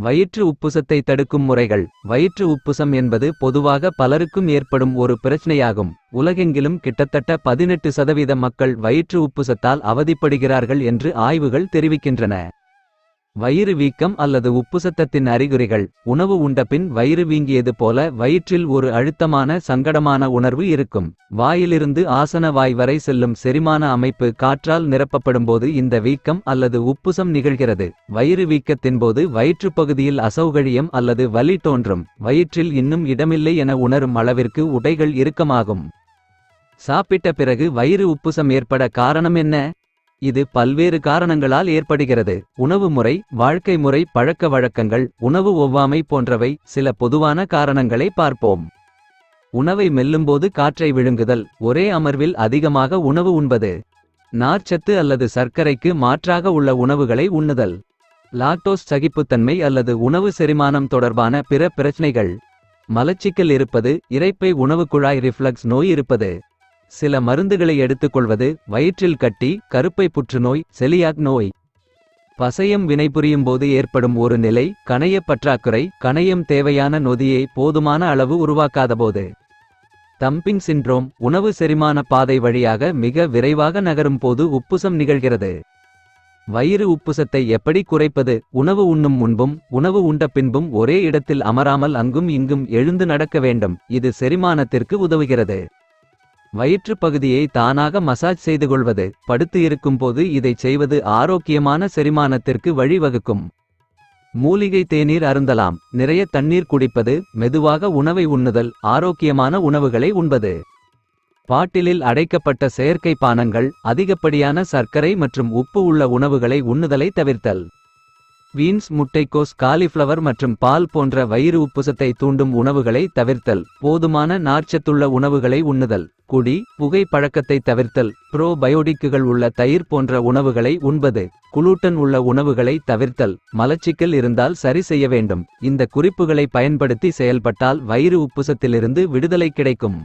வயிற்று உப்புசத்தை தடுக்கும் முறைகள். வயிற்று உப்புசம் என்பது பொதுவாக பலருக்கும் ஏற்படும் ஒரு பிரச்சனையாகும். உலகெங்கிலும் கிட்டத்தட்ட பதினெட்டு சதவீத மக்கள் வயிற்று உப்புசத்தால் அவதிப்படுகிறார்கள் என்று ஆய்வுகள் தெரிவிக்கின்றன. வயிறு வீக்கம் அல்லது உப்புசத்தத்தின் அறிகுறிகள். உணவு உண்டபின் வயிறு வீங்கியது போல வயிற்றில் ஒரு அழுத்தமான சங்கடமான உணர்வு இருக்கும். வாயிலிருந்து ஆசன வாய் வரை செல்லும் செரிமான அமைப்பு காற்றால் நிரப்பப்படும்போது இந்த வீக்கம் அல்லது உப்புசம் நிகழ்கிறது. வயிறு வீக்கத்தின் போது வயிற்றுப் பகுதியில் அசௌகழியம் அல்லது வலி தோன்றும். வயிற்றில் இன்னும் இடமில்லை என உணரும் அளவிற்கு உடைகள் இறுக்கமாகும். சாப்பிட்ட பிறகு வயிறு உப்புசம் ஏற்பட காரணம் என்ன? இது பல்வேறு காரணங்களால் ஏற்படுகிறது. உணவு முறை வாழ்க்கை முறை பழக்க வழக்கங்கள் உணவு ஒவ்வாமை போன்றவை சில பொதுவான காரணங்களை பார்ப்போம். உணவை மெல்லும்போது காற்றை விழுங்குதல் ஒரே அமர்வில் அதிகமாக உணவு உண்பது. நார்ச்சத்து அல்லது சர்க்கரைக்கு மாற்றாக உள்ள உணவுகளை உண்ணுதல். லாக்டோஸ் சகிப்புத்தன்மை அல்லது உணவு செரிமானம் தொடர்பான பிற பிரச்சனைகள். மலச்சிக்கல் இருப்பது இரைப்பை உணவு குழாய் ரிஃப்ளக்ஸ் நோய் இருப்பது. சில மருந்துகளை எடுத்துக்கொள்வது வயிற்றில் கட்டி கருப்பை புற்றுநோய் செலியாக் நோய். பசையம் வினைபுரியும் போது ஏற்படும் ஒரு நிலை கணைய பற்றாக்குறை கணையம் தேவையான நொதியை போதுமான அளவு உருவாக்காதபோது தம்பிங் சிண்ட்ரோம் உணவு செரிமான பாதை வழியாக மிக விரைவாக நகரும் போது உப்புசம் நிகழ்கிறது. வயிறு உப்புசத்தை எப்படி குறைப்பது? உணவு உண்ணும் முன்பும் உணவு உண்ட பின்பும் ஒரே இடத்தில் அமராமல் அங்கும் இங்கும் எழுந்து நடக்க வேண்டும். இது செரிமானத்திற்கு உதவுகிறது. வயிற்றுப் பகுதியை தானாக மசாஜ் செய்து கொள்வது படுத்து இருக்கும்போது இதைச் செய்வது ஆரோக்கியமான செரிமானத்திற்கு வழிவகுக்கும். மூலிகை தேநீர் அருந்தலாம். நிறைய தண்ணீர் குடிப்பது மெதுவாக உணவை உண்ணுதல் ஆரோக்கியமான உணவுகளை உண்பது. பாட்டிலில் அடைக்கப்பட்ட செயற்கை பானங்கள் அதிகப்படியான சர்க்கரை மற்றும் உப்பு உள்ள உணவுகளை உண்ணுதலை தவிர்த்தல். பீன்ஸ் முட்டைக்கோஸ் காலிஃப்ளவர் மற்றும் பால் போன்ற வயிறு உப்புசத்தை தூண்டும் உணவுகளை தவிர்த்தல். போதுமான நார்ச்சத்துள்ள உணவுகளை உண்ணுதல். குடி புகை பழக்கத்தை தவிர்த்தல். ப்ரோபயோடிக்குகள் உள்ள தயிர் போன்ற உணவுகளை உண்பது. குளூட்டன் உள்ள உணவுகளை தவிர்த்தல். மலச்சிக்கல் இருந்தால் சரி செய்ய வேண்டும். இந்த குறிப்புகளை பயன்படுத்தி செயல்பட்டால் வயிறு உப்புசத்திலிருந்து விடுதலை கிடைக்கும்.